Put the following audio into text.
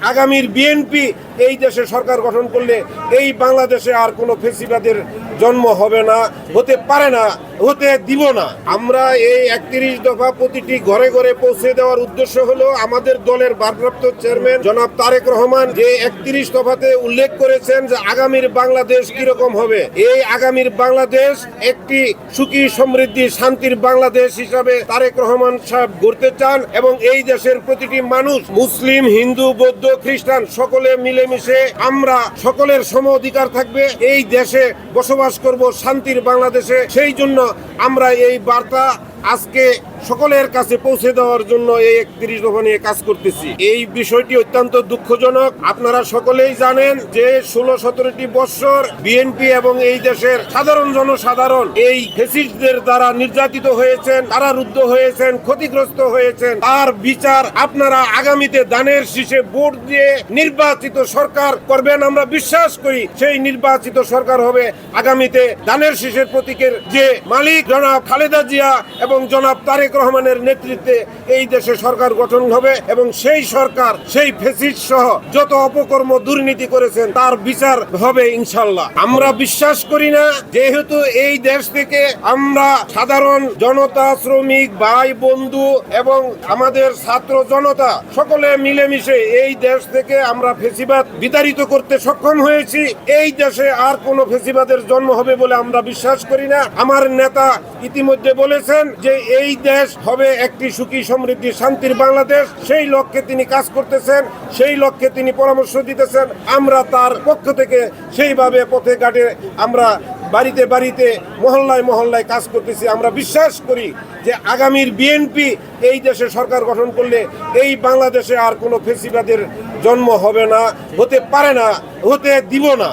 আগামীর বিএনপি এই দেশে সরকার গঠন করলে এই বাংলাদেশে আর কোনো ফেসিবাদের জন্ম হবে না, হতে পারে না, হতে দিব না। আমরা এই একত্রিশ দফা প্রতিটি ঘরে ঘরে পৌঁছে দেওয়ার উদ্দেশ্য হলো আমাদের দলের ভারপ্রাপ্ত চেয়ারম্যান জনাব তারেক রহমান যে একত্রিশ দফাতে উল্লেখ করেছেন যে আগামীর বাংলাদেশ কীরকম হবে। এই আগামীর বাংলাদেশ একটি সুখী, সমৃদ্ধি, শান্তির বাংলাদেশ হিসাবে তারেক রহমান সাহেব গড়তে চান এবং এই দেশের প্রতিটি মানুষ, মুসলিম, হিন্দু, বৌদ্ধ, খ্রিস্টান সকলে মিলেমিশে আমরা সকলের সম অধিকার থাকবে। এই দেশে বসবাস করব শান্তির বাংলাদেশে। সেই জন্য আমরা এই বার্তা আজকে সকলের কাছে পৌঁছে দেওয়ার জন্য এই একত্রিশ দফা নিয়ে কাজ করতেছি। এই বিষয়টি অত্যন্ত দুঃখজনক। আপনারা সকলেই জানেন যে ষোলো সতেরোটি বৎসর বিএনপি এবং এই দেশের সাধারণ জনসাধারণ, এই ফেসিস্টদের দ্বারা নির্যাতিত হয়েছেন কারারুদ্ধ হয়েছেন, ক্ষতিগ্রস্ত হয়েছেন। তার বিচার আপনারা আগামীতে দানের শীষে ভোট দিয়ে নির্বাচিত সরকার করবেন। আমরা বিশ্বাস করি সেই নির্বাচিত সরকার হবে আগামীতে দানের শীষের প্রতীকের যে মালিক জনাব খালেদা জিয়া এবং জনাব তারেক রহমানের নেতৃত্বে এই দেশে সরকার গঠন হবে এবং সেই সরকার, সেই ফেসিস্ট সহ যত অপকর্ম দুর্নীতি করেছেন, তার বিচার হবে ইনশাল্লাহ। আমরা বিশ্বাস করি না, যেহেতু এই দেশ থেকে আমরা সাধারণ জনতা, শ্রমিক, ভাই, বন্ধু এবং আমাদের ছাত্র জনতা সকলে মিলেমিশে এই দেশ থেকে আমরা ফেসিবাদ বিতাড়িত করতে সক্ষম হয়েছি। এই দেশে আর কোনো ফেসিবাদের জন্ম হবে বলে আমরা বিশ্বাস করি না। আমার নেতা ইতিমধ্যে বলেছেন যে এই দেশ হবে একটি সুখী সমৃদ্ধি, শান্তির বাংলাদেশ। সেই লক্ষ্যে তিনি কাজ করতেছেন, সেই লক্ষ্যে তিনি পরামর্শ দিতেছেন। আমরা তার পক্ষ থেকে সেইভাবে পথে ঘাটে আমরা বাড়িতে বাড়িতে, মহল্লায় মহল্লায় কাজ করতেছি। আমরা বিশ্বাস করি যে আগামীর বিএনপি এই দেশে সরকার গঠন করলে এই বাংলাদেশে আর কোনো ফেসিবাদের জন্ম হবে না, হতে পারে না, হতে দিব না।